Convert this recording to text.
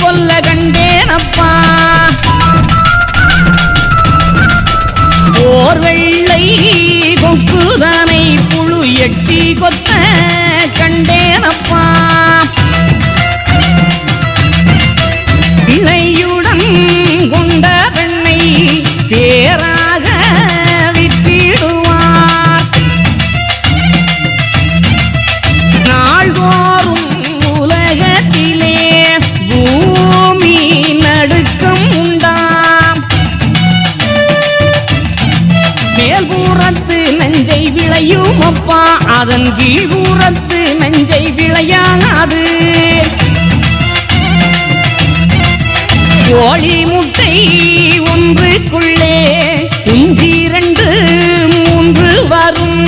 கொல்ல கண்டேனப்பா. ஓர் வெள்ளை கொக்குதனை புழு எட்டி கொத்த கண்டேனப்பா. இணையுடன் கொண்ட பெண்ணை பேராக வித்திடுவார் நாள்தோறும் மேல் ஊரத்து நஞ்சை விளையும் அப்பா. அதன் கீழ் ஊரத்து நஞ்சை விளையாது கோழி முட்டை ஒன்றுக்குள்ளே இஞ்சி இரண்டு மூன்று வரும்.